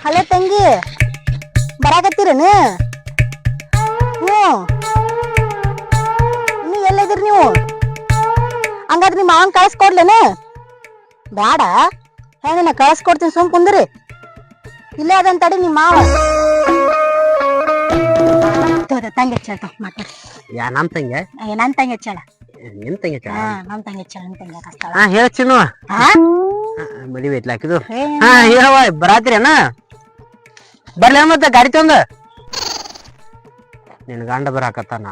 Hello ತಂಗಿ ಬರಾಕತ್ತೀರೇನು ಹ್ಞೂ ಇನ್ನು ಎಲ್ಲಿದ್ದೀರಿ ನೀವು ಹಂಗಾದ್ರೆ ನಿಮ್ಮ ಮಾವನ್ ಕಳ್ಸ್ಕೊಡ್ಲೇನು ಬೇಡ ಹೆಂಗನ ಕಳ್ಸ್ಕೊಡ್ತೀನಿ ಸುಮ್ ಕುಂದ್ರಿ ಇಲ್ಲೇ ಅದಂತ ತಡಿ ನಿಮ್ಮ ಮಾವ ತೋರ ತಂಗಿ ಹಚ್ಚಳ ಮಾತಾಡಿ ಯಾ ನಮ್ ತಂಗೆ ಏ, ನನ್ ತಂಗಿ ಹಚ್ಚಳ ನಿಮ್ ತಂಗೆ ಚಾ ಹಾ ನನ್ ತಂಗಿ ಹಚ್ಚಳ ನನ್ ತಂಗಿ ಹಾಕಸ್ತಾಳ ಹಾ ಹೇಳ ಚಿನ್ನು ಹಾ ಮದುವೆ ಐತ್ಲ ಹಾಕಿದು ಏ, ಹಾ ಹೇಳವ ಬರಾತ್ರಿನ ಬರ್ಲಿ ಮತ್ತೆ ಗಾಡಿ ತಂದ ನಿನ್ ಗಂಡ ಬರಾಕತ್ತಾನ?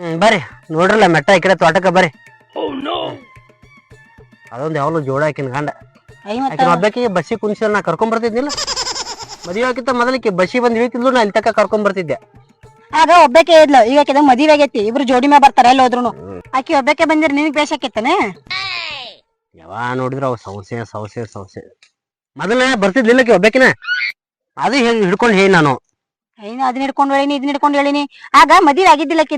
ಹ್ಮ್ ಬರ್ರಿ. ನೋಡ್ರಲ್ಲ ಮೆಟ್ಟ ಈ ಕಡೆ ತೋಟಕ್ಕ ಬರ್ರಿ. ಅದೊಂದ್ ಯಾವಾಗ್ಲೂ ಜೋಡ ಆಕಿನ ಗಂಡ. ಆಕಿನ ಒಬ್ಬಾಕಿಗೆ ಬಸ್ಸಿ ಕುಣಿಸಿ ನಾ ಕರ್ಕೊಂಡ್ ಬರ್ತಿದ್ನಿಲ್ಲ. ಮದುವೆ ಆಕಿತ್ತ ಮೊದಲಿಕ್ಕೆ ಬಸ್ಸಿ ಬಂದ್ ಇಳಿತಿದ್ಲು ನಾ ಇಲ್ಲಿ ತಕ ಕರ್ಕೊಂಡ್ ಬರ್ತಿದ್ದೆ. ಆಗ ಒಬ್ಬಾಕೆ ಇದ್ಲು ಈಗ ಆಕಿದ ಮದುವೆ ಆಗೈತಿ ಇಬ್ರು ಜೋಡಿ ಮ್ಯಾಗ ಬರ್ತಾರ ಎಲ್ಲ ಹೋದ್ರು ಆಕಿ ಒಬ್ಬಾಕೆ ಬಂದಿರ ನಿನಗ್ ಬೇಸಾಕೈತನ ಯಾವ ನೋಡಿದ್ರ ಅವ್ ಸೌಸೆ ಸೌಸೆ ಸೌಸೆ. ಮೊದಲ ಬರ್ತಿದ್ಲಿಲ್ಲ ಒಬ್ಬಕಿನ? ಅದು ಹೇಳಿ ಹಿಡ್ಕೊಂಡ್ ಹೇಳಿ ನಾನು. ಐನ ಅದನ್ನ ಹಿಡ್ಕೊಂಡ್ ಹೇಳಿನಿ ಇದನ್ನ ಹಿಡ್ಕೊಂಡ್ ಹೇಳಿನಿ. ಆಗ ಮದುವೆ ಆಗಿದ್ದಿಲ್ಲ ಆಕೆ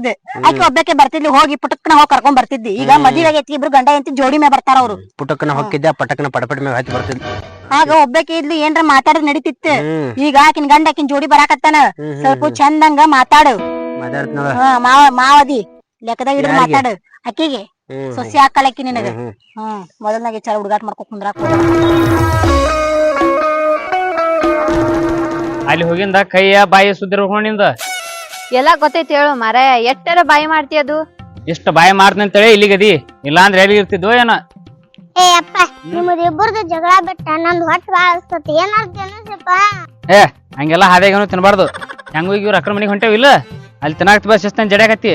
ಆಕಿ ಒಬ್ಬಾಕೆ ಬರ್ತಿದ್ಲಿ ಹೋಗಿ ಪುಟಕ್ಕನ ಹೋಗಿ ಕರ್ಕೊಂಡ್ ಬರ್ತಿದ್ದಿ. ಈಗ ಮದುವೆ ಆಗೈತಿ ಇಬ್ರು ಗಂಡ ಎಂತ ಜೋಡಿ ಮೇ ಬರ್ತಾರ ಅವ್ರು. ಪುಟಕ್ಕನ ಹೊಕ್ಕಿದ್ದೆ ಪಟಕನ ಪಡಪಡ ಮೇ ಹಾಕಿ ಬರ್ತಿದ್ ಆಗ ಒಬ್ಬಕ್ಕೆ ಇದ್ಲು ಏನ್ರ ಮಾತಾಡದ್ ನಡೀತಿತ್ತು. ಈಗ ಆಕಿನ ಗಂಡ ಆಕಿನ ಜೋಡಿ ಬರಾಕತ್ತಾನ. ಸ್ವಲ್ಪ ಚಂದಂಗ ಮಾತಾಡು. ಮಾವ ಮಾವದಿ. ಲೆಕ್ಕದಾಗ ಹಿಡಿದು ಮಾತಾಡು. ಅಕ್ಕಿಗೆ ಸೊಸಿ ಹಾಕಲಕ್ಕಿ ನಿನಗ. ಹ್ಮ್, ಮೊದಲ್ನಾಗ ಚಾರ ಹುಡುಗಾಟ ಮಾಡ್ಕೊ ಕುಂದ್ರಾಕ. ಅಲ್ಲಿ ಹೋಗಿಂದ ಕೈಯ ಬಾಯಿ ಸುದ್ದಿರ ನಿಂದ? ಎಲ್ಲಾ ಗೊತ್ತೈತಿ ಹೇಳು ಮಾರಾಯ ಎಷ್ಟರ ಬಾಯಿ ಮಾಡ್ತಿ ಅದು? ಇಷ್ಟ ಬಾಯಿ ಮಾಡ್ತೀನಿ ಅಂತೇಳಿ ಇಲ್ಲಿಗದಿ ಇಲ್ಲಾಂದ್ರೆ ಎಲ್ಲಿ ಇರ್ತಿದ್ವೋ ಏನ? ಏ ಅಪ್ಪ ನಿಮ್ಮದು ಇಬ್ಬರದು ಜಗಳ ಬಿಟ್ಟ ನಂದು ಹೊಟ್ಟೆ ಭಾಳ ಅನ್ಸ್ತತಿ ತಿನ್ನಸಪ್ಪ ಏ ಹಂಗೆಲ್ಲ ಹಾದ್ಯಾಗನು ತಿನ್ಬಾರ್ದು. ಹೆಂಗ್ ಇವ್ರ ಅಕ್ರ ಹೊಂಟೇವಿ ಇಲ್ಲ? ಅಲ್ಲಿ ತಿನ್ನಾಕ ಬಸ್ ಜಡ್ಯಾಕತ್ತಿ?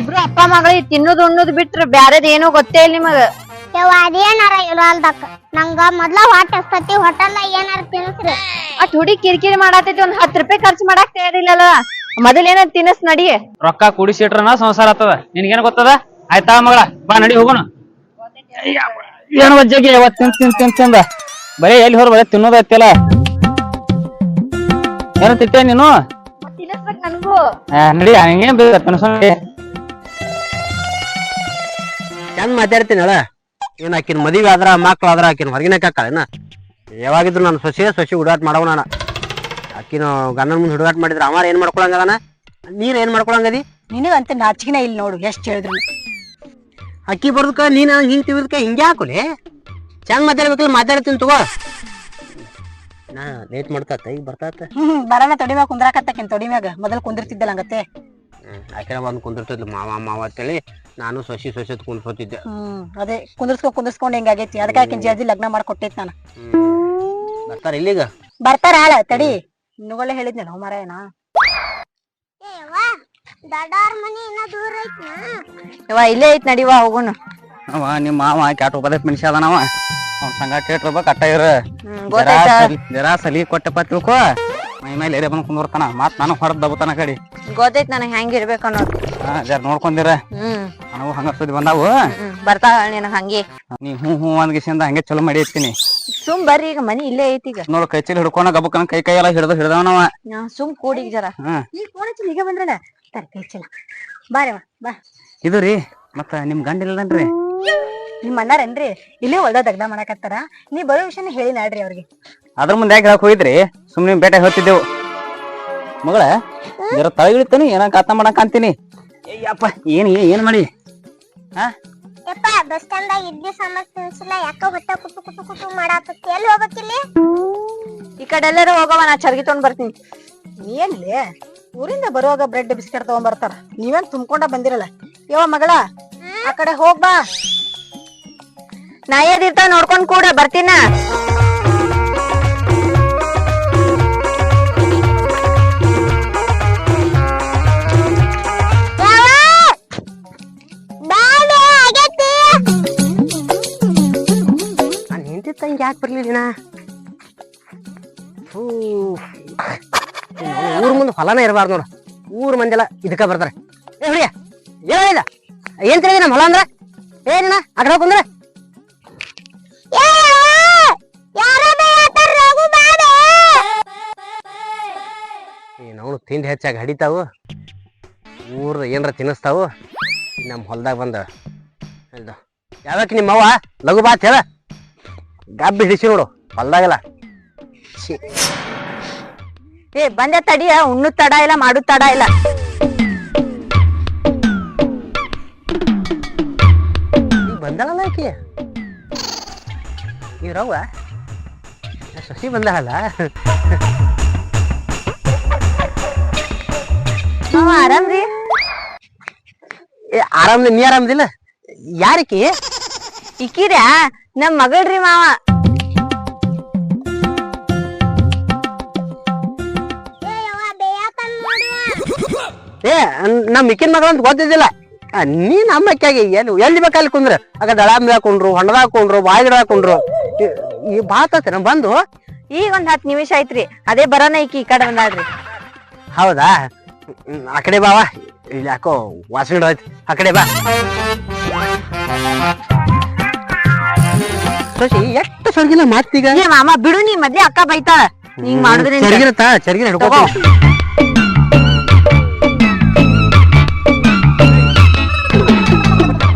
ಇಬ್ರು ಅಪ್ಪ ಮಗಳಿಗೆ ತಿನ್ನೋದು ಉಣ್ಣೋದು ಬಿಟ್ರ ಬ್ಯಾರೇದ್ ಏನೋ ಗೊತ್ತೇ ಇಲ್ಲ ನಿಮಗ. ಯವ್ವ ಅದೇನಾರ ಅಲ್ದಕ್ಕ ನಂಗ ಮೊದ್ಲ ಹೊಟ್ಟೆ ಹಸ್ತತಿ ಹೋಟೆಲ್ ಏನಾರ ತಿನ್ಸ್ರಿ. ಅಟ್ ಹುಡಿ ಕಿರಿಕಿರಿ ಮಾಡತೈತಿ ಒಂದ್ ಹತ್ತ್ ರೂಪಾಯಿ ಖರ್ಚು ಮಾಡಾಕ್ ತಯಾರಿಲ್ಲಲ್ಲ. ಮೊದಲೇನ ಏನ ತಿನ್ನಸ್ ನಡಿ. ರೊಕ್ಕ ಕೂಡಿಸಿಟ್ರನ ಸಂಸಾರ ಆಗ್ತದ ನಿನ್ಗೇನ್ ಗೊತ್ತದ? ಆಯ್ತಾ ಮಗಳ? ಬಾ ನಡಿ ಹೋಗೋಣ. ಏನ್ ವಜ್ಜಾಗಿ ಯಾವತ್ ತಿನ್ ತಿನ್ ತಿನ್ ತಿಂದ? ಬರೀ ಎಲ್ಲಿ ಹೊರ ಬರೀ ತಿನ್ನೋದೈತಿಲ್ಲ ಏನು ತಿಟ್ಟೆ ನೀನು? ತಿನ್ನಸ್ಬೇಕ್ ನನ್ಗೂ. ಆ, ನಡಿ ಹಂಗೇನ್ ಬೇಕು ತಿನ್ಸೋಣ ಮಾತಾಡ್ತೀನಿ ಮಾತಾಡ್ತೀನಲ್ಲ ಏನ್ ಆಕಿನ ಮದ್ವಿ ಆದ್ರ ಮಕ್ಳು ಆದ್ರ ಆಕಿನ ಹೊರಗಿನ ಕಾಕಳೇನ ಯಾವಾಗಿದ್ರು ನಾನು ಸೊಸೆ ಸೊಸೆ ಹುಡುಗಾಟ ಮಾಡವ ನಾನು. ಅಕ್ಕಿನ ಗಂಡನ ಮುಂದೆ ಹುಡುಗಾಟ ಮಾಡಿದ್ರೆ ಅವಾರ ಏನ್ ಮಾಡ್ಕೊಳಂಗದಾನ ನೀನ್ ಏನ್ ಮಾಡ್ಕೊಳಂಗದಿ? ನಿನಗಂತ ನಾಚಿಕೆನ ಇಲ್ಲ ನೋಡು ಎಷ್ಟು ಹೇಳಿದ್ರು. ಅಕ್ಕಿ ಬರ್ದಕ್ಕ ನೀನು ಹಿಂಗ್ ತಿವಿದ್ಕ ಹಿಂಗೆ ಹಾಕೊಲಿ ಚಂದ ಮಾತಾಡ್ಬೇಕಲ್ಲ ಮಾತಾಡ್ತೀನಿ ತಗೋ. ನಾ ಲೇಟ್ ಮಾಡ್ಕತ್ತ ಈಗ ಬರ್ತಾತ. ಹ್ಮ್ ಬರೋಣ ತೊಡಿ ಮ್ಯಾಗ ಕುಂದ್ರಾಕತ್ತಾಕಿನ್ ತೊಡಿ ಮ್ಯಾಗ? ಮೊದಲ್ ಕುಂದಿರ್ತಿದ್ದಲ್ಲ ಹಂಗತ್ತೆ. ಆಕಿನ ಬಂದು ಕುಂದಿರ್ತಿದ್ಲು ಮಾವ ಮಾವ ಅಂತೇಳಿ ನಾನು ಸೊಸಿ ಸಸಿ ಕುಂದ್ಕೋತಿದ್ದೆ ಹ್ಮ್ ಅದೇ ಕುಂದಿರ್ಸ್ಕೊ ಕುಂದಿರ್ಸ್ಕೊಂಡು ಹಿಂಗಾಗೈತಿ ಅದಕ್ಕೆ ಆಕಿನ ಜಲ್ದಿ ಲಗ್ನ ಮಾಡ್ಕೊಟ್ಟೈತಿ ನಾನು. ಬರ್ತಾರ ಇಲ್ಲಿಗ? ಬರ್ತಾರ ಆಳ ತಡಿ. ಇನ್ನುಗಳೇ ಹೇಳಿದ್ನ ನಾವು ಮಾರಾಯಣ. ಏ ಯವ್ವ ಇಲ್ಲೇ ಐತ್ ನಡಿವಾ ಹೋಗೋಣ. ಅವ ನಿಮ್ಮ ಮಾವ ಕ್ಯಾಟ್ ಒಬ್ಬದ ಮನುಷ್ಯ ಅದಾನವ. ಅವ್ನ ಸಂಗಾಟ ಇಟ್ಟಿರ್ಬೇಕು ಅಟ್ಟ ಇರ ಹ್ಮ್ ಜರಾ ಗೊತ್ತಾಯ್ತ? ಸಲಿ- ಜರಾ ಸಲಿ ಕೊಟ್ಟಪ್ಪ ತಿಳ್ಕೊ. ಮೈ ಮೇಲೆ ಎಡೆ ಬಂದ್ ಕುಂದಿರ್ತಾನ. ಮತ್ ನಾನು ಹೊರದ್ ದಬ್ಬತಾನ ಕಡಿ. ಗೊತ್ತೈತ್ ನನಗ್ ಹೆಂಗ್ ಇರ್ಬೇಕು ಅನ್ನೋದು ಜರ ನೋಡ್ಕೊಂಡಿರ ಹ್ಮ್. ನಾವು ಹಂಗ ಸುದ್ದಿ ಬಂದಾವು. ನಿನಗ್ ಹಂಗೆ. ನೀ ಹ್ಞೂ ಹ್ಞೂ ಒಂದ್ ಗಿಸಿಂದ ಹಂಗೆ ಚಲೋ ಮಾಡಿ ಇರ್ತೀನಿ. ಸುಮ್ ಬರ್ರಿ ಈಗ ಮನಿ ಇಲ್ಲೇ ಐತಿ ಈಗ. ನೋಡು ಕೈ ಚೀಲ ಹಿಡ್ಕೊಂಡ ಗಬಕ್ಕನ ಕೈ ಕೈ ಎಲ್ಲ ಹಿಡ್ದು ಹಿಡ್ದವನವ ನಾ ಸುಮ್ ಕೂಡಿ ಜರ. ಹಾ. ಈಗ ಫೋನ್ ಹಚ್ಚಿ ಈಗ ಬಂದ್ರಲ್ಲ ತರ್ ಕೈ ಬಾರವ ಬಾ ಇದು ರೀ ಮತ್ತ ನಿಮ್ ಗಂಡ ಇಲ್ಲನ್ರಿ? ನಿಮ್ ಅಣ್ಣಾರೇನ್ರಿ ಇಲ್ಲೇ ಒಳ್ಳೆ ದಗ್ದ ಮಾಡಕತ್ತಾರ. ನೀ ಬರೋ ವಿಷಯನ ಹೇಳಿ ನಾಡ್ರಿ ಅವ್ರಿಗೆ. ಅದ್ರ ಮುಂದೆ ಯಾಕೆ ಹೇಳಕ್ ಹೋಗಿದ್ರಿ? ಸುಮ್ನೆ ಬೇಟೆ ಹೇಳ್ತಿದ್ದೆವು ಮಗಳ ಜರ ತಳಗಿಳಿತಾನೆ ಏನ ಕಾತ ಮಾಡಕ್ ಅಂತೀನಿ. ಅಯ್ಯಪ್ಪ ಏನು ಏನು ಏನ್ ಮಾಡಿ? ಹಾ? ಯಪ್ಪ ಬಸ್ ಸ್ಟ್ಯಾಂಡ್ದಾಗ ಇಡ್ಲಿ ಸಾಂಬಾರ್ ತಿನ್ಸಿಲ್ಲ ಯಾಕ ಹೊಟ್ಟೆ ಕುಟು ಕುಟು ಕುಟು ಮಾಡಾಕತ್ತಿ. ಎಲ್ಲಿ ಹೋಗಕ್ಕಿಲ್ಲಿ ಈ ಕಡೆ ಎಲ್ಲರೂ ಹೋಗವ ನಾ ಚರ್ಗಿ ತಗೊಂಡ್ ಬರ್ತೀನಿ. ಏನ್ಲಿ ಊರಿಂದ ಬರುವಾಗ ಬ್ರೆಡ್ ಬಿಸ್ಕೆಟ್ ತಗೊಂಡ್ ಬರ್ತಾರ ನೀವೇನ್ ತುಂಬ್ಕೊಂಡ ಬಂದಿರಲ್ಲ. ಯವ ಮಗಳ ಆ ಕಡೆ ಹೋಗ್ಬಾ ನಾ ಇರ್ತಾವ ನೋಡ್ಕೊಂಡ್ ಕೂಡ ಬರ್ತೀನ? ತಂಗಿ ಯಾಕೆ ಬರ್ಲಿಲ್ಲ ಊರ್ ಮುಂದೆ ಹೊಲನ ಇರಬಾರ್ದು ನೋಡು. ಊರ್ ಮಂದಿಲ್ಲ ಇದಕ್ಕ ಬರ್ತಾರೆ. ಏ ಹುಡಿಯ ಏನಿದ ಏನ್ ತಿಳಿದ ನಮ್ಮ ಹೊಲ ಅಂದ್ರೆ? ಏನಿನ ರಘು ಬಾಬೆ ನಾವು ತಿಂಡಿ ಹೆಚ್ಚಾಗಿ ಹಡಿತಾವು. ಊರ್ ಏನ್ರ ತಿನ್ನಿಸ್ತಾವು. ನಮ್ಮ ಹೊಲ್ದಾಗ ಬಂದ. ಹೇಳ್ದ ಯಾವಕ್ಕೆ ನಿಮ್ಮವ್ವ? ಲಘು ಬಾತ್ ಹೇಳ. ಗಬ್ಬಿ ಹಿಡಿಸಿ ನೋಡು ಹೊಲ್ದಾಗೆಲ್ಲ. ಏ ಬಂದೆ ತಡಿಯ ಉಣ್ಣು ತಡ ಇಲ್ಲ ಮಾಡು ತಡ ಇಲ್ಲ. ಈಗ ಬಂದಾಳಲ್ಲ ಆಕಿ? ಇವ್ರವ್ವ ಶಶಿ ಬಂದಾಳಲ್ಲ? ಮಾವ ಆರಾಮ್ರಿ ಏ, ಆರಾಮದಿ ನೀ ಆರಾಮದಿಲ್ಲ? ಯಾರಿಕಿ? ಇಕ್ಕಿರ್ಯಾ ನಮ್ ಮಗಳ್ರಿ ಮಾವ. ಏ ನಮ್ ಮಿಕ್ಕಿನ ಮಗಳ ಅಂತ ಗೊತ್ತಿದ್ದಿಲ್ಲ. ಆ, ನೀ ನಮ್ಮ ಅಕ್ಕಾಗಿ ಎಲ್ಲಿ ಎಲ್ಲಿ ಬೇಕಲ್ಲಿ ಕುಂದ್ರ. ಆಗ ದಳ ಹಾಕೊಂಡ್ರು ಹೊಂಡದ ಹಾಕೊಂಡ್ರು ಕುಂಡ್ರು ಬಾಯಿ ಗಿಡ ಕುಂಡ್ರು ಈ- ಬಾತ ಬಾತತ್ತೆ ನಮ್ ಬಂದು. ಈಗ ಒಂದ್ ಹತ್ ನಿಮಿಷ ಐತ್ರಿ ಅದೇ ಬರೋಣ ಈಕಿ ಈ ಕಡೆ ಬಂದಾಳ್ರಿ. ಹೌದಾ? ಹ್ಮ್, ಆ ಕಡೆ ಬಾವಾ. ಇಲ್ಲಿ ಯಾಕೋ ವಾಸನೆ ಆ ಕಡೆ ಬಾ. ಶಶಿ ಎಷ್ಟು ಸರ್ಗಿಲ್ಲ ಮಾಡ್ತೀಗ ಏ ಮಾಮ ಬಿಡು ನೀ ಮದ್ವೆ ಅಕ್ಕ ಬೈತಾ ಹಿಂಗ್ ಮಾಡಿದ್ರೆ ಚರ್ಗಿರತ್ತ ಚರ್ಗಿನ ಹಿಡ್ಕೋ ತಗೋ.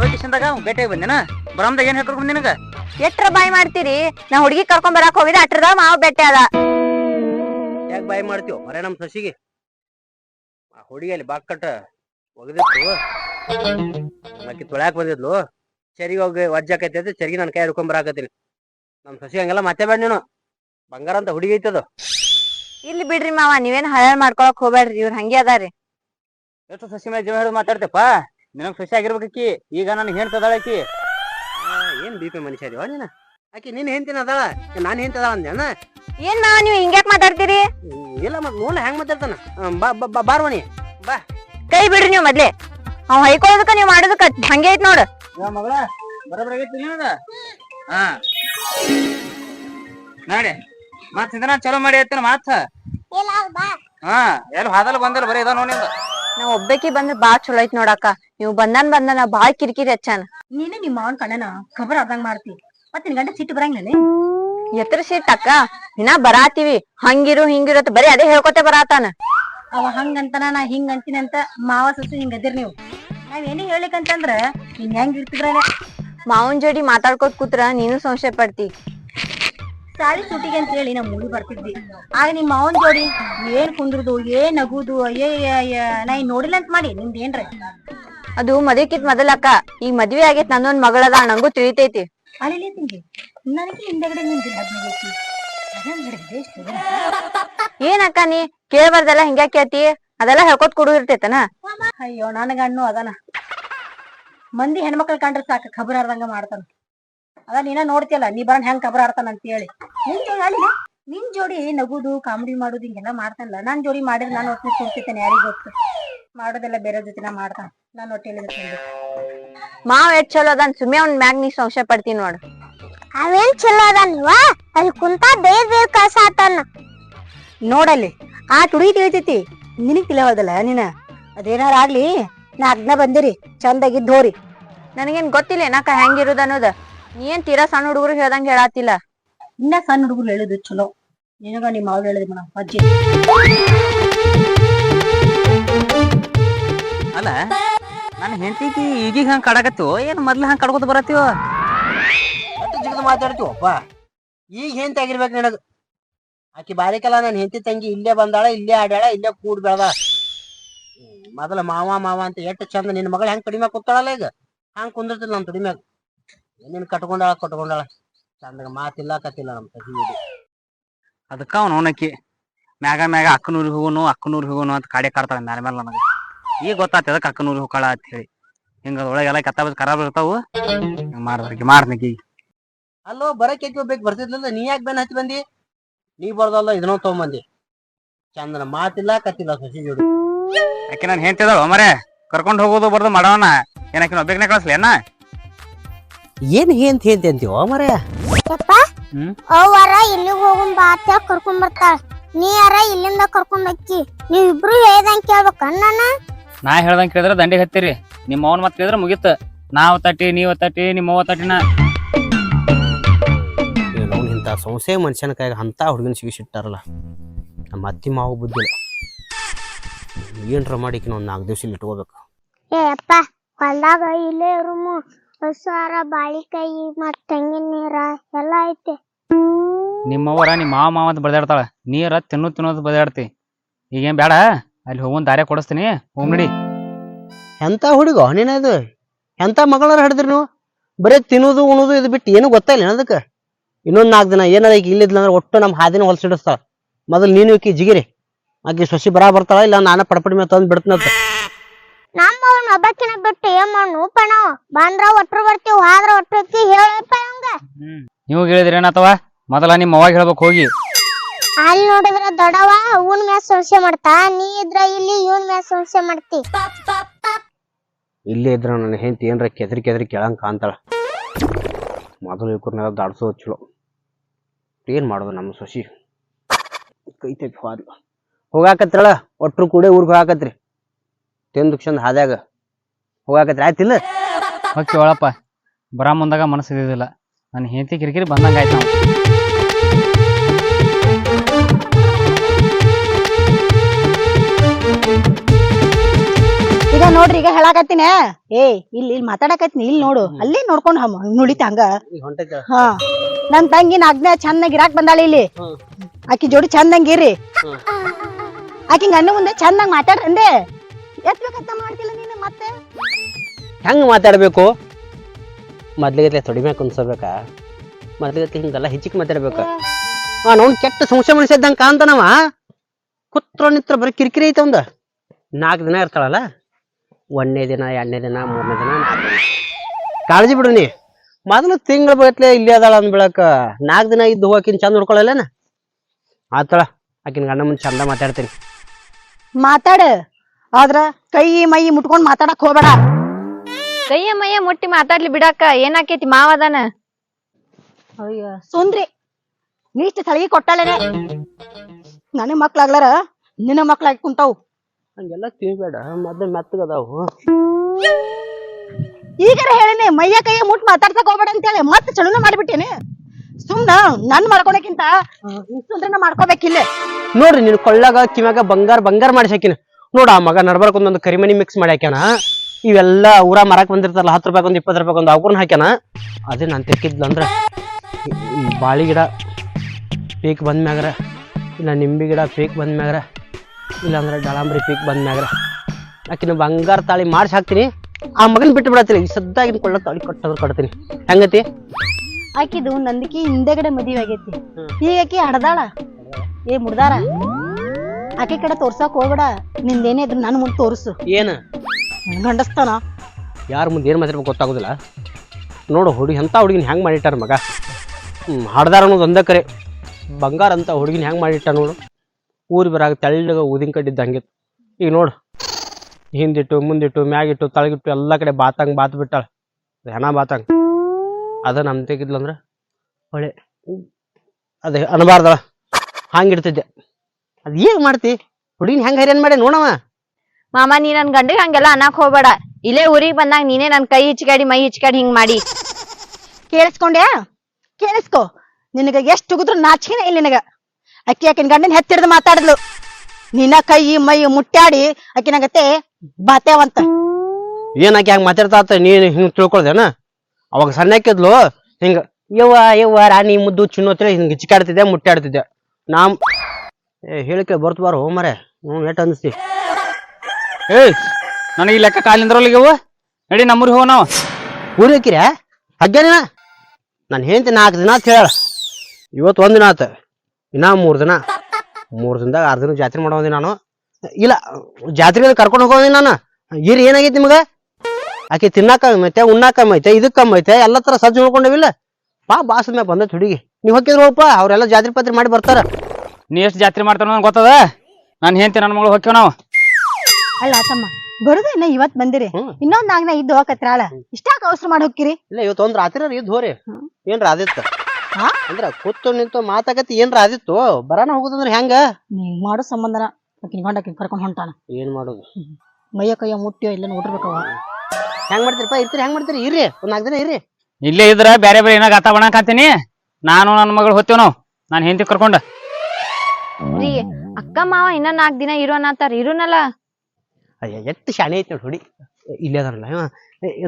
ಸ್ಟೇಷನ್ದಾಗ ಭೇಟಿ ಬಂದೇನ? ಬರಮ್ದಾಗ ಏನ್ ಹೇಳ್ಕೊಡ್ ಬಂದಿ ನಿನಗ? ಎಟ್ರ ಬಾಯ್ ಮಾಡ್ತೀರಿ? ನಾ ಹುಡುಗಿ ಕರ್ಕೊಂಡ್ ಬರಾಕ್ ಹೋಗಿದ್ದೆ ಅಟ್ರದ ಮಾವ ಬೆಟ್ಟೆ ಅದ ಯಾಕೆ ಬಾಯಿ ಮಾಡ್ತೀವ ಮರೆ ನಮ್ ಸಸಿಗೆ. ಆ ಹುಡುಗಿಯಲ್ಲಿ ಬಾಕ್ಕಟ್ಟ ಒಗದಿತ್ತು. ಆಕಿ ತೊಳ್ಯಾಕ್ ಬಂದಿದ್ಲು. ಚರಿಗೆ ಹೋಗಿ ವಜ್ಜಾಕೈತಿ ಅಂತ ಚರಿಗೆ ನನ್ನ ಕೈ ಹಿಡ್ಕೊಂಬರಾಕತ್ತೀನಿ ನಮ್ ಸಸಿ ಹಂಗೆಲ್ಲ ಮತ್ತೆ ಬೇಡ ನೀನು ಬಂಗಾರ ಅಂತ ಹುಡುಗಿ ಐತದು ಇಲ್ಲಿ ಬಿಡ್ರಿ ಮಾವ ನೀವೇನ್ ಹಳೆ ಮಾಡ್ಕೊಳಕ್ ಹೋಗ್ಬೇಡ್ರಿ ಇವ್ರ ಹಂಗೆ ಅದಾರಿ ಎಷ್ಟು ಸಸಿ ಮೇಲೆ ಜೀವ ಹಿಡಿದು ಮಾತಾಡ್ತೇಪ್ಪ ನಿನಗ್ ಸಸಿ ಆಗಿರ್ಬೇಕಿ ಈಗ ನಾನು ಹೇಳ್ತದಾಳ ಆಕಿ ಏನ್ ಬಿ ಪಿ ಮನುಷ್ಯ ರೀ ನೀನ ಆಕಿ ನೀನ್ ಹೆಂತಿನ ಅದಾಳ ನಾನು ಹೆಂತದ ಅಂದ್ಯಾನ ಏನ್ ಮಾವ ನೀವ್ ಹಿಂಗ್ಯಾಕ್ ಮಾತಾಡ್ತೀರಿ ಇಲ್ಲ ಮತ್ ನೋಡ ಹೆಂಗ್ ಮಾತಾಡ್ತಾನ ಆ, ಬಾ ಬಾರ್ವಣಿ ಬಾ ಕೈ ಬಿಡ್ರಿ ನೀವು ಮೊದ್ಲೇ ಅವ್ ಹೈಕೊಳ್ಳೋದಕ್ಕ ನೀವ್ ಮಾಡೋದಕ್ಕ ಹಂಗೆ ಐತ್ ನೋಡು ಮಗಳ ಬರೋಬ್ಬರ ಆಗೈತಿ ನಿನಗ? ಹಾ. ನೋಡಿ ಮತ್ ಇದನ್ನ ಚಲೋ ಮಾಡಿ ಐತಿನ ಮಾತ ಹಾ ಎಲ್ಲಿ ಹಾದಲ್ ಬಂದಲ್ ಬರೀ ಇದ ನೋಡಿ ನಾವ್ ಒಬ್ಬಾಕಿ ಬಂದ್ರ ಬಾಳ್ ಚಲೋ ಐತ್ ನೋಡಕ್ಕ. ನೀವು ಬಂದನ್ ಬಂದನ ಬಾಳ್ ಕಿರಿಕಿರಿ ಹಚ್ಚಾನ. ನೀನು ನಿಮ್ಮ ಮಾವನ್ ಕಣ್ಣನ ಖಬರ್ ಆದಂಗ್ ಮಾಡ್ತಿ. ಮತ್ತೆ ನಿನ್ ಗಂಡ ಸಿಟ್ಟು ಬರಂಗಿಲ್ಲ ಎತ್ರ ಸಿಟ್ ಅಕ್ಕ. ಇನ್ನ ಬರಾತೀವಿ. ಹಂಗಿರು ಹಿಂಗಿರು ಬರೀ ಅದೇ ಹೇಳ್ಕೊತೆ ಬರಾತಾನ. ಅವ ಹಂಗಂತನ ನಾ ಹಿಂಗ್ ಅಂತೀನಿ ಅಂತ ಮಾವ ಸಸಿ ಹಿಂಗದಿರ್ ನೀವು. ನಾವ್ ಏನೇ ಹೇಳಿಕಂತಂದ್ರ ನೀನ್ ಹೆಂಗ್ ಮಾವನ್ ಜೋಡಿ ಮಾತಾಡ್ಕೋತ ಕೂತ್ರ ನೀನು ಸಂಶಯ ಪಡ್ತಿ. ಸಾಲಿ ಸೂಟಿಗೆ ಅಂತ ಹೇಳಿ ನಮ್ ಮೂಡಿ ಬರ್ತಿದ್ವಿ. ಆಗ ನಿಮ್ ಮಾವನ್ ಜೋಡಿ ಏನ್ ಕುಂದ್ರದು ಏನ್ ನಗುದು ಅಯ್ಯ ನಾ ಇನ್ ನೋಡಿಲ್ಲ ಅಂತ ಮಾಡಿ ನಿಮ್ದ ಏನ್ರ? ಅದು ಮದ್ವಿಕಿತ್ ಮೊದಲಕ್ಕ ಈಗ ಮದ್ವೆ ಆಗೈತ್ ನನ್ನೊಂದ್ ಮಗಳದ ನಂಗೂ ತಿಳಿತೈತಿ. ಅಲ್ಲಿ ತಿಂಗಿ ನನಗೆ ಹಿಂದಗಡೆ ನಿಂತಿಲ್ಲ? ಏನಕ್ಕ ನೀ? ಕೇಳ್ಬಾರ್ದಲ್ಲ ಹಿಂಗ್ಯಾ ಕೇಳ್ತಿ? ಅದೆಲ್ಲ ಹೇಳ್ಕೊತ್ ಕೊಡು ಇರ್ತೈತನ? ಅಯ್ಯೋ ನನಗ ಅಣ್ಣು ಅದನ. ಮಂದಿ ಹೆಣ್ಮಕ್ಳ ಕಂಡ್ರೆ ಸಾಕ ಖಬರ್ ಆರ್ದಂಗ ಮಾಡ್ತಾನ ಅದ ನೀನ ನೋಡ್ತಿಯಲ್ಲ ನೀ ಬರನ್ ಹೆಂಗ್ ಖಬರ್ ಆಡ್ತಾನ ಅಂತ ಹೇಳಿ. ನಿನ್ ಜೋಡಿ ಅಲ್ಲಿ ನಿನ್ ಜೋಡಿ ನಗುದು ಕಾಮಿಡಿ ಮಾಡುದು ಹಿಂಗೆಲ್ಲ ಮಾಡ್ತಾನಲ್ಲ. ನಾನ್ ಜೋಡಿ ಮಾಡಿದ್ರೆ ನಾನು ಒಟ್ಟಿಗೆ ಕೂರ್ತಿರ್ತೇನೆ ಯಾರಿಗ್ ಗೊತ್ತು ಮಾಡೋದೆಲ್ಲ ಬೇರೆ ಜೊತೆ ನಾ ಮಾಡ್ತಾನ. ನಾನು ಹೊಟ್ಟೆಲಿ ಮಾವ್ ಎಷ್ಟ್ ಚಲೋ ಅದನ್? ಸುಮ್ಮನೆ ಅವ್ನ್ ಮ್ಯಾಗ್ ನೀ ಸಂಶಯ ಪಡ್ತೀನಿ ನೋಡು. ಅವೇನ್ ಚಲೋ ಅದನ್ವಾ? ಅಲ್ಲಿ ಕುಂತ ಬೇರ್ ಬೇರ್ ಕಳ್ಸಾತಾನ ನೋಡಲ್ಲಿ. ಆ ತುಡಿ ತಿಳಿತೈತಿ. ನಿನಗ್ ತಿಳಿಯೋದಲ್ಲ ನೀನ? ಅದೇನಾರ ಆಗ್ಲಿ ನಾ ಅಗ್ನ ಬಂದಿರಿ ಚಂದಾಗಿದ್ದು ಹೋರಿ. ನನಗೇನ್ ಗೊತ್ತಿಲ್ಲ ಏನಕ್ಕ ಹೆಂಗಿರುದ ಅನ್ನೋದ. ನೀ ಏನ್ ತೀರಾ ಸಣ್ಣ ಹುಡುಗರು ಹೇಳ್ದಂಗ್ ಹೇಳಾತಿಲ್ಲ. ಇನ್ನ ಸಣ್ಣ ಹುಡುಗರು ಹೇಳುದು ಚಲೋ. ನಿನಗ ನಿಮ್ಮ ಮಾವ್ ಹೇಳಿದ್ ಮೇಡಮ್ ಅಜ್ಜಿ. ಅಲ್ಲ ನನ್ನ ಹೆಂಡತಿ ಈಗೀಗ ಹಂಗ ಕಡಗತ್ತು ಏನ್ ಮೊದ್ಲು ಹಂಗ ಕಡ್ಕೋತ ಬರತ್ತೀವ? ಅಷ್ಟು ಜಿಗಿದು ಮಾತಾಡ್ತೀವಪ್ಪ ಈಗ ಹೆಂತ ಆಗಿರ್ಬೇಕು ನಿನಗ. ಆಕಿ ಬಾರಿಕಲ್ಲ ನನ್ನ ಹೆಂಡತಿ ತಂಗಿ ಇಲ್ಲೇ ಬಂದಾಳ ಇಲ್ಲೇ ಆಡ್ಯಾಳ ಇಲ್ಲೇ ಕೂಡ್ ಬೆಳ್ದ ಮೊದಲ ಮಾವ ಮಾವ ಅಂತ ಎಷ್ಟು ಚಂದ ನಿನ್ನ ಮಗಳು ಹೆಂಗ್ ಕಡಿಮೆ ಕೂತಾಳಲ್ಲ ಈಗ? ಹಂಗ್ ಕುಂದಿರ್ತಿಲ್ಲ ನಮ್ ತುಡಿಮೆ ನಿನ್ನ ಕಟ್ಕೊಂಡಾಳ ಕಟ್ಕೊಂಡಾಳ? ಚಂದಾಗ ಮಾತಿಲ್ಲ ಕತ್ತಿಲ್ಲ ನಮ್ಮ ತಂಗಿ ಅದಕ್ಕ ಅವ್ನು ಅವನಕ್ಕಿ ಮ್ಯಾಗ ಮ್ಯಾಗ ಅಕ್ಕನೂರಿಗೆ ಹೋಗೋನು ಅಕ್ಕನೂರಿಗೆ ಹೋಗೋನು ಅಂತ ಕಾಡೆ ಕಾಡ್ತಾಳ ಮ್ಯಾಲ ಮೇಲೆ ನನಗೆ. ಈಗ ಗೊತ್ತಾಗ್ತದ ಅದಕ್ಕೆ ಅಕ್ಕನೂರಿಗೆ ಹೋಗಾಳ ಅಂತ ಹೇಳಿ. ಹಿಂಗ ಅದ್ರೊಳಗೆಲ್ಲ ಕೆತ್ತ ಖರಾಬ್ ಇರ್ತಾವು. ಹಿಂಗ್ ಮಾಡ್ದಕ್ಕೆ ಮಾಡ್ದಕ್ಕೆ ಅಲ್ಲೋ ಬರಕ್ಕೆ ಬೇಕು ಬರ್ತಿದ್ಲಲ್ಲ ನೀ ಯಾಕೆ ಬೆನ್ ಹತ್ತಿ ಬಂದಿ? ನೀ ಬರ್ದಲ್ಲ ಇದನ್ನೋ ತಗೊಂಬಂದಿ. ಚಂದನ ಮಾತಿಲ್ಲ ಕತ್ತಿಲ್ಲ ಸಸಿ ಜೋಡಿ. ಯಾಕೆ ನಾನು ಹೆಂಡ್ತಿದಾವ ಮರೆ? ಕರ್ಕೊಂಡು ಹೋಗೋದು ಬರ್ದು ಮಾಡೋಣ. ಏನಕ್ಕೆ ಒಬ್ಬನೇ ಕಳಿಸ್ಲಿ ಅಣ್ಣ ಏನ್ ಹೇಂತ ಹೆಂತ ಅಂತೀವ ಮರ? ಯಪ್ಪ ಹ್ಮ್? ಅವ್ವರ ಇಲ್ಲಿಗ್ ಹೋಗುನ್ ಬಾ ಅಂತ ಕರ್ಕೊಂಡ್ ಬರ್ತಾಳ. ನೀ ಯಾರ ಇಲ್ಲಿಂದ ಕರ್ಕೊಂಡ್ ಹೋಕ್ಕಿ? ನೀವಿಬ್ರು ಇಬ್ರು ಹೇಳ್ದಂಗ್ ಕೇಳ್ಬೇಕ ಅಣ್ಣನ? ನಾ ಹೇಳ್ದಂಗೆ ಕೇಳಿದ್ರೆ ದಂಡಿಗೆ ಹತ್ತಿರಿ. ನಿಮ್ಮ ಅವನ್ ಮತ್ತೆ ಕೇಳಿದ್ರೆ ಮುಗೀತು. ನಾವು ತಟ್ಟಿ ನೀವು ತಟ್ಟಿ ನಿಮ್ಮ ಅವ್ವ ತಟ್ಟಿನ. ಸಂಶಯ ಮನುಷ್ಯನ ಕೈಗೆ ಅಂತ ಹುಡುಗನ ಸಿಗಿಸಿಟ್ಟಾರಲ್ಲ ನಮ್ಮ ಅತ್ತಿ ಮಾವು ಬುದ್ಧಿ ಏನ್ರ ಮಾಡಿ ಒಂದು ನಾಲ್ಕು ದಿವಸ ಇಲ್ಲಿ ಇಟ್ಕೋಬೇಕು. ಏ ಅಪ್ಪ ಹೊಲ್ದಾಗ ಇಲ್ಲೇ ರೂಮು ಹಸುವಾರ ಬಾಳಿಕಾಯಿ ಮತ್ತು ತೆಂಗಿನ ನೀರ ಎಲ್ಲ ಐತೆ. ನಿಮ್ಮವ್ವರ ನಿಮ್ಮ ಮಾವ ಮಾವ ಅಂತ ಬಡ್ದಾಡ್ತಾಳ ನೀರ ತಿನ್ನು ತಿನ್ನೋದು ಬದಾಡ್ತಿ ಈಗೇನ್ ಬೇಡ ಅಲ್ಲಿ ಹೋಗೋನ್ ದಾರೆ ಕೊಡಿಸ್ತೀನಿ. ಹೋಗ್ ನಡಿ. ಎಂತ ಹುಡುಗ ನೀನದು ಎಂತ ಮಗಳರ ಹಿಡಿದ್ರಿ ನೀವು? ಬರೀ ತಿನ್ನೋದು ಉಣೋದು ಇದು ಬಿಟ್ಟು ಏನು ಗೊತ್ತಾಯಿಲ್ಲ ಅದಕ್ಕೆ ಇನ್ನೊಂದ್ ನಾಲ್ಕು ದಿನ ಏನಾರ ಈಗ ಇಲ್ಲಿದ್ಲ ಅಂದ್ರೆ ಒಟ್ಟು ನಮ್ಮ ಹಾದಿನ ಹೊಲ್ಸಿಡಿಸ್ತಾಳ ಮೊದಲು ನೀನು ಈಕಿ ಜಿಗಿರಿ. ಆಕಿ ಸೊಸಿ ಬರ ಬರ್ತಾಳ ಇಲ್ಲ ನಾನ ಪಡಪಡಿ ಮೇಲೆ ತಂದು ಬಿಡ್ತೀನಂತ ನಮ್ಮ ಅವ್ನ ಒಬ್ಬಕಿನ ಬಿಟ್ಟು ಏನ್ ಮಾಡ್ನು? ಪಣ ಬಂದ್ರ ಒಟ್ರು ಬರ್ತೀವಿ ಹಾದ್ರ ಒಟ್ರು ಹೇಳಪ್ಪ ಅವಂಗ ನೀವು ಹೇಳಿದ್ರಿ ಏನತ್ತವ ಮೊದಲ ನಿಮ್ಮ ಅವಾಗ ಹೇಳ್ಬೇಕು ಹೋಗಿ. ಅಲ್ಲಿ ನೋಡಿದ್ರೆ ದೊಡವ ಅವನ್ ಮ್ಯಾಲ ಸಂಶಯ ಮಾಡ್ತಾ ನೀ ಇದ್ರ ಇಲ್ಲಿ ಇವನ್ ಮ್ಯಾಲ ಸಂಶಯ ಮಾಡ್ತಿ. ಇಲ್ಲೇ ಇದ್ರ ನನ್ನ ಹೆಂಡತಿ ಏನ್ರ ಕೆದ್ರಿ ಕೆದರಿ ಕೇಳಂಗ್ ಕಾಂತಾಳ ಮೊದಲು ಇವ್ರನ್ನೆಲ್ಲ ದಾಡ್ಸೋದು ಚಲೋ. ಏನ್ ಮಾಡೋದು ನಮ್ಮ ಸೊಸಿ? ಕೈತೈತಿ ಹೋದ್ಲು ಹೋಗಾಕತ್ರಳ ಒಟ್ರು ಕೂಡೆ ಊರಿಗೆ ಹೋಗಾಕತ್ರಿ. ತಿಂದು ಕ್ಷಣ ಹಾದ್ಯಾಗ. ಹೋಗಾಕತ್ರಿ. ಆಯ್ತಿಲ್ಲ ಹೊಕ್ಕಿ ಒಳಪ್ಪ ಬರ ಮುಂದಾಗ ಮನಸ್ಸು ಇದ್ದಿದ್ದಿಲ್ಲ ನನ್ನ ಹೆಂಡತಿ ಕಿರಿಕಿರಿ ಬಂದಂಗ ಆಯ್ತು ನೋಡ್ರಿ ಈಗ ಹೇಳಾಕತ್ತಿನ. ಏ ಇಲ್ಲಿ ಇಲ್ಲಿ ಮಾತಾಡಕತ್ತೀನಿ ಇಲ್ಲಿ ನೋಡು. ಅಲ್ಲಿ ನೋಡ್ಕೊಂಡು ಹಮ್ಮ ನುಡಿತ ಹಂಗ. ಹಾ. ನನ್ ತಂಗಿ ನಾಗ್ನ ಚಂದಂಗ್ ಇರಾಕ್ ಬಂದಾಳ ಇಲ್ಲಿ. ಹ್ಮ್. ಆಕಿ ಜೋಡಿ ಚಂದಂಗ್ ಇರ್ರಿ. ಹ್ಮ್. ಆಕಿ ಗಂಡ ಮುಂದೆ ಚಂದಂಗ್ ಮಾತಾಡ್ರಂದೆ ಎತ್ಬೇಕಂತ ಮಾಡ್ತಿಲ್ಲ ನೀನು ಮತ್ತೆ? ಹೆಂಗ್ ಮಾತಾಡ್ಬೇಕು? ಮೊದ್ಲಿಗತ್ಲೆ ತೊಡಿಮೆ ಮ್ಯಾಗ ಮೊದ್ಲಿಗತ್ತೆ ಮೊದ್ಲಿಗತ್ಲೆ ಹಿಂಗೆಲ್ಲ ಹೆಚ್ಚಿಗೆ ಮಾತಾಡ್ಬೇಕು. ಆ ನೋಡ್ ಕೆಟ್ಟ ಸಂಶಯ ಮನುಷ್ಯ ಕಾಂತನವಾ ಕುತ್ರ ನಿತ್ರ ಬರೀ ಕಿರಿಕಿರಿ ಐತೆ ಒಂದ ನಾಲ್ಕು ದಿನ ಇರ್ತಾಳಲ್ಲ? ಒಂದನೇ ದಿನ ಎರಡನೇ ದಿನ ಮೂರನೇ ದಿನ ಕಾಳಜಿ ಬಿಡು ನೀ. ಮೊದಲು ತಿಂಗಳ ಬಗತ್ಲೆ ಇಲ್ಲಿ ಅದಾಳ ಅಂದ್ಬಿಳಕ ನಾಲ್ಕು ದಿನ ಇದ್ದು ಹೋಗಿನ್ ಚಂದ ನೋಡ್ಕೊಳ್ಳಲ್ಲ ಆತಳ ಆಕಿನ ಗಂಡ ಮುಂದೆ ಚಂದ ಮಾತಾಡ್ತೀನಿ. ಮಾತಾಡ. ಆದ್ರ ಕೈ ಮೈ ಮುಟ್ಕೊಂಡು ಮಾತಾಡಕ್ ಹೋಗ್ಬೇಡ. ಕೈಯ ಮೈಯ ಮುಟ್ಟಿ ಮಾತಾಡ್ಲಿ ಬಿಡಾಕ ಏನಾಕೈತಿ ಮಾವದಾನ ಅಯ್ಯೋ ಸುಂದ್ರಿ. ನೀಷ್ಟ ಸಲಿಗೆ ಕೊಟ್ಟಾಳೇನೆ ನನ್ನ ಮಕ್ಳಾಗ್ಲಾರ ನಿನ್ನ ಮಕ್ಳಾಗಿ ಕುಂತಾವು. ಹಂಗೆಲ್ಲ ತಿಳ್ಬೇಡ ಮೊದಲು ಮೆತ್ತಗದಾವು. ಈಗ ಹೇಳಿನಿ ಮೈಯ ಕೈಯ ಮುಟ್ ಮಾತಾಡ್ಸಕ್ ಹೋಗ್ಬೇಡ ಅಂತೇಳಿ ಮತ್ತೆ ಚಳುನ ಮಾಡ್ಬಿಟ್ಟೇನೆ. ಸುಮ್ನ ನನ್ ಮಾಡ್ಕೊಳಕ್ಕಿಂತ ಸುಂದ್ರನ ಮಾಡ್ಕೋಬೇಕಿಲ್ಲ. ನೋಡ್ರಿ ನೀನು ಕೊಳ್ಳಾಗ ಕಿವ್ಯಾಗ ಬಂಗಾರ ಬಂಗಾರ ಮಾಡಿ ಹಾಕಿನ ನೋಡ ಆ ಮಗ ನಡ್ಬರ್ಕ್ ಒಂದೊಂದು ಕರಿಮಣಿ ಮಿಕ್ಸ್ ಮಾಡಿ ಹಾಕ್ಯಾನ ಇವೆಲ್ಲ ಊರ ಮರಕ್ ಬಂದಿರ್ತಾರಲ್ಲ ಹತ್ತು ರೂಪಾಯಿ ಒಂದು ಇಪ್ಪತ್ತು ರೂಪಾಯಿ ಒಂದು ಅವ್ಕೂರ್ನ ಹಾಕ್ಯಾನ. ಅದೇ ನಾನು ತೆಕ್ಕಿದ್ಲಂದ್ರ ಈ ಬಾಳಿ ಗಿಡ ಪೀಕ್ ಬಂದ ಮ್ಯಾಗ್ರ ಇಲ್ಲ ನಿಂಬೆ ಗಿಡ ಪೀಕ್ ಬಂದ ಮ್ಯಾಗ್ರ ಇಲ್ಲ ಅಂದ್ರೆ ಡಾಳಂಬ್ರಿ ಪೀಕ್ ಬಂದ ಮ್ಯಾಗ್ರ ಆಕಿನ ಬಂಗಾರ ತಾಳಿ ಮಾಡಿಸಿ ಹಾಕ್ತೀನಿ. ಆ ಮಗನ್ ಬಿಟ್ಟು ಬಿಡತ್ತೀನಿ. ಈ ಸದ್ದಾಗಿನ ಕೊಳ್ಳ ತಾಳಿ ಕೊಟ್ಟವ್ರು ಕೊಡ್ತೀನಿ ಹೆಂಗತಿ? ಆಕಿದು ನಂದಿಕಿ ಹಿಂದೆಗಡೆ ಮದುವೆ ಆಗೈತಿ. ಈಗ ಆಕಿ ಹಡದಾಳ. ಏ ಮುಡ್ದಾರ ಆಕೆ ಕಡೆ ತೋರ್ಸಕ್ ಹೋಗ್ಬೇಡ. ನಿಂದೇನೇ ಇದ್ರು ನನ್ ಮುಂದೆ ತೋರ್ಸು. ಏನು? ಗಂಡಸ್ತಾನ. ಯಾರ ಮುಂದೆ ಏನು ಮಾತಾಡ್ಬೇಕು ಗೊತ್ತಾಗೋದಿಲ್ಲ. ನೋಡು ಹುಡುಗಿ ಎಂಥ ಹುಡುಗಿನ ಹೆಂಗ್ ಮಾಡಿಟ್ಟಾರ ಮಗ? ಹ್ಞೂ ಹಾಡ್ದಾರ ಅನ್ನೋದು ಒಂದೇ ಕರೆ. ಬಂಗಾರ ಅಂತ ಹುಡುಗಿನ ಹೆಂಗ್ ಮಾಡಿಟ್ಟ ನೋಡು. ಊರು ಬರಾಗ ತೆಳ್ಳಗ ಊದಿನ ಹಂಗಿತ್ತು ಈಗ ನೋಡು. ಹಿಂದಿಟ್ಟು, ಮುಂದಿಟ್ಟು, ಮ್ಯಾಗಿಟ್ಟು, ತಳಗಿಟ್ಟು ಎಲ್ಲ ಕಡೆ ಬಾತಂಗ್ ಬಾತ್ ಬಿಟ್ಟಾಳ. ಹೆಣ ಬಾತಂಗ್. ಅದ ನಮ್ ತೆಗಿದ್ಲಂದ್ರ ಒಳ್ಳೆ ಅದೇ ಅನ್ಬಾರ್ದಳ. ಹಂಗಿಡ್ತಿದ್ದೆ ಅದು ಏನ್ ಮಾಡ್ತಿ? ಹುಡುಗಿನ ಹೆಂಗ ಹರಿಯನ್ ಮಾಡಿ ನೋಡವ ಮಾಮ, ನೀ ನನ್ ಗಂಡಿಗೆ ಹಂಗೆಲ್ಲ ಅನ್ನಕ್ ಹೋಗ್ಬೇಡ. ಇಲ್ಲೇ ಊರಿಗೆ ಬಂದಾಗ ನೀನೇ ನನ್ ಕೈ ಹಿಚ್ಕಾಡಿ ಮೈ ಹಿಚ್ಕಾಡಿ ಹಿಂಗ್ ಮಾಡಿ. ಕೇಳಿಸ್ಕೊಂಡ್ಯಾ? ಕೇಳಿಸ್ಕೊ. ನಿನಗ ಎಷ್ಟು ಉಗಿದ್ರು ನಾಚಿಕೆನೇ ಇಲ್ಲ ನಿನಗ. ಅಕ್ಕಿ ಆಕಿನ ಗಂಡನ ಹೆತ್ತಿಡ್ದು ಮಾತಾಡಿದ್ಲು. ನಿನ್ನ ಕೈ ಮೈ ಮುಟ್ಟಾಡಿ ಆಕಿನಗತ್ತೆ ಬಾತೇವಂತ ಏನಕ್ಕೆ ಹಂಗೆ ಮಾತಾಡ್ತಾ ನೀನು ಹಿಂಗೆ ತಿಳ್ಕೊಳ್ದೇನ? ಅವಾಗ ಸಣ್ಣಕ್ಕಿದ್ಲು ಹಿಂಗ ಯವ್ವ ಯವ್ವ ರಾಣಿ ಮುದ್ದು ಚಿನ್ನೋತ್ರ ಹಿಂಗೆ ಚಿಕ್ಕಾಡ್ತಿದ್ದೆ ಮುಟ್ಟಾಡ್ತಿದ್ದೆ ನಾಮ್ ಏ ಹೇಳಿಕೆ ಬರ್ತು ಹೋ ಮರೆ ಹ್ಞೂ ಎಟ್ ಅನಿಸ್ತಿ ಏ ನನಗೆ ಈ ಲೆಕ್ಕ ಕಾಲಿಂದ್ರೊಳಗಿವು ನಡಿ ನಮ್ಮೂರಿಗೆ ಹೋಗ ನಾವು. ಊರಿ ಹಾಕಿರ ಹಗ್ಗೇನ ನಾನು ಹೇಳ್ತೀನಿ ನಾಲ್ಕು ದಿನ ಅಂತ ಹೇಳ. ಇವತ್ತು ಒಂದು ದಿನ ಆತ. ಇನ್ನ ಮೂರು ದಿನ. ಮೂರು ದಿನದಾಗ ಆರು ದಿನ ಜಾತ್ರೆ ಮಾಡೋದಿ ನಾನು. ಇಲ್ಲ ಜಾತ್ರೆಗೆ ಕರ್ಕೊಂಡು ಹೋಗೋದಿ ನಾನು. ಇರಿ ಏನಾಗೈತಿ ನಿಮಗೆ? ಆಕೆ ತಿನ್ನಾಕ ಕಮ್ಮಿ ಉಣ್ಣಾಕ ಕಮ್ಮಿ ಐತೆ ಇದಕ್ಕೆ ಕಮ್ಮಿ ಐತೆ ಎಲ್ಲ ತರ ಸಜ್ಜು ಉಳ್ಕೊಂಡವಿಲ್ಲ? ಬಾ ಬಾಸ್ ಮ್ಯಾಗ ಬಂದೈತಿ ಹುಡುಗಿ. ನೀವು ಹೋಗಿದ್ರು ಹೋಗಪ್ಪ ಅವರೆಲ್ಲ ಜಾತ್ರೆ ಪಾತ್ರೆ ಮಾಡಿ ಬರ್ತಾರ. ನೀ ಎಷ್ಟು ಜಾತ್ರೆ ಮಾಡ್ತಾರ ಗೊತ್ತದ? ನಾನು ಹೇಳ್ತೀನಿ ನನ್ನ ಮಗಳು ಹೋಗ್ತೇವ ನಾವು. ಅಲ್ಲ ತಮ್ಮ ಇನ್ನ ಇವತ್ ಬಂದಿರಿ. ಹ್ಮ್. ಇನ್ನೊಂದ್ ನಾಗ್ನ ಇದ್ದು ಹೋಗತ್ರಾಳ ಇಷ್ಟಾಕ ಅವಸರ ಮಾಡಿ ಹೋಗ್ಕಿರಿ ಇಲ್ಲ ಇವತ್ತು ಒಂದು ರಾತ್ರಿ ಇದು ಹೋರಿ. ಏನ್ರ ಆದಿತ್ತು ಹಾ? ಅಂದ್ರ ಕೂತು ನಿಂತು ಮಾತಾಕತಿ ಏನ್ರ ಆದಿತ್ತು? ಬರಾನ ಹೋಗುದಂದ್ರ ಹೆಂಗ? ನೀ ಮಾಡೋ ಸಂಬಂಧನ. ಆಕಿನ ಗಂಡ ಆಕಿನ ಕರ್ಕೊಂಡ್ ಹೊಂಟಾನ. ಏನ್ ಮಾಡೋದು? ಮೈಯ ಕೈಯ ಮುಟ್ಟಿಯೋ ಇಲ್ಲ ನೋಡಿರ್ಬೇಕವ ಹೆಂಗ್ ಮಾಡ್ತೀರಪ್ಪ ಇರ್ತೀರಿ ಹೆಂಗ್ ಮಾಡ್ತೀರಿ? ಇರ್ರಿ. ಒಂದ್ ನಾಲ್ಕು ದಿನ ಇರ್ರಿ. ಇಲ್ಲೇ ಇದ್ರ ಬೇರೆ ಬೇರೆ ಏನಾಗ ಆತ ಬಣಕಂತೀನಿ ನಾನು ನನ್ನ ಮಗಳು ಹೋಗ್ತೇವ್ ನಾವು. ನಾನು ಹೆಂಡತಿ ಕರ್ಕೊಂಡ. ರೀ ಅಕ್ಕ ಮಾವ ಇನ್ನ ನಾಕ್ ದಿನ ಇರು ಅನ್ನತ್ತಾರ. ಇರುನಲ್ಲ. ಅಯ್ಯ ಎಷ್ಟು ಶಾಣೆ ಐತಿ ನೋಡಿ ಹುಡಿ. ಇಲ್ಲೇ ಅದಾರಲ್ಲ ನಾಕ್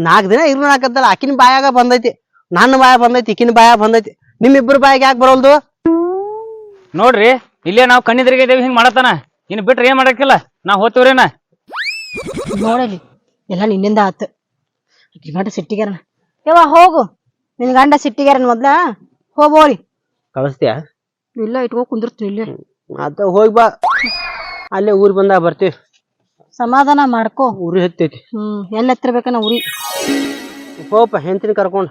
ನಾಲ್ಕು ದಿನ ಇರು ಹಾಕತ್ತಲ್ಲ ಆಕಿನ ಬಾಯಾಗ ಬಂದೈತಿ. ನನ್ನ ಬಾಯ ಬಂದೈತಿ ಈಕಿನ ಬಾಯ ಬಂದೈತಿ. ನಿಮ್ಮಿಬ್ಬರ ಬಾಯಿಗೆ ಯಾಕೆ ಬರೋಲ್ದು? ನೋಡ್ರಿ ಇಲ್ಲೇ ನಾವು ಕಣ್ಣಿದ್ರಿಗೆ ಇದೇವಿ ಹಿಂಗ್ ಮಾಡತಾನ ಇನ್ ಬಿಟ್ರೆ ಏನ್ ಮಾಡಕ್ಕಿಲ್ಲ? ನಾ ಹೋಗ್ತೀವ್ರೇನ ನೋಡಲಿ ಎಲ್ಲ ನಿನ್ನಿಂದ ಆತ. ಗಂಡ ಸಿಟ್ಟಿಗೆರನ ಯವ್ವ ಹೋಗು. ನಿನ್ ಗಂಡ ಸಿಟ್ಟಿಗ್ಯಾರನ್ ಮೊದ್ಲ. ಹೋಗೋಳಿ ಕಳಿಸ್ತೀಯ? ಇಲ್ಲ ಇಟ್ಕೋ ಕುಂದಿರ್ತೀನಿ ಇಲ್ಲೇ. ಅದ ಹೋಗಿ ಬಾ. ಅಲ್ಲೇ ಊರ್ ಬಂದಾಗ ಬರ್ತೀವಿ. ಸಮಾಧಾನ ಮಾಡ್ಕೋ. ಊರಿ ಹತ್ತೈತಿ. ಹ್ಮ್ ಎಲ್ಲಿ ಹತ್ತಿರ್ಬೇಕನ್ನ ಉರಿ ಹೋಗಪ್ಪ ಹೆಂತಿನ ಕರ್ಕೊಂಡು.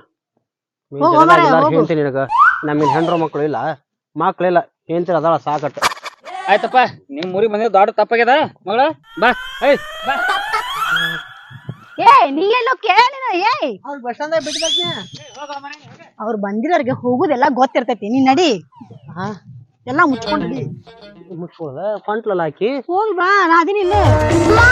ಹೋಗು ಮಾರಾಯ, ಹೋಗು. ಹೆಂತಿನ ನಿನಗ? ನಮ್ಮಿನ ಹೆಂಡ್ರ ಮಕ್ಕಳು ಇಲ್ಲ ಮಕ್ಳಿಲ್ಲ ಹೆಂತಿನ ಅದಾಳ ಸಾಕಟ್ಟು ಆಯ್ತಪ್ಪ ನಿಮ್ ಊರಿಗೆ ಬಂದಿದ್ದು ದೊಡ್ಡ ತಪ್ಪಾಗ್ಯದ? ಮಗಳ ಬಾ ಏಯ್ ಬಾ. ಏಯ್ ನೀ ಎಲ್ಲೋ ಕೇಳಿನ ಏಯ್. ಅವ್ರು ಬಂದಿರೋರ್ಗೆ ಹೋಗುದೆಲ್ಲ ಗೊತ್ತಿರ್ತೈತಿ ನೀ ನಡಿ. ಎಲ್ಲಾ ಮುಚ್ಕೊಂಡ್ ನಡಿ. ಮುಚ್ಕೊಳ್ಳದ ಫಂಟ್ಲಲ್ಲ ಹಾಕಿ. ಹೋಗಿ ಬಾ ನಾ ಅದಿನಿಲ್ಲ ಇಲ್ಲೇ.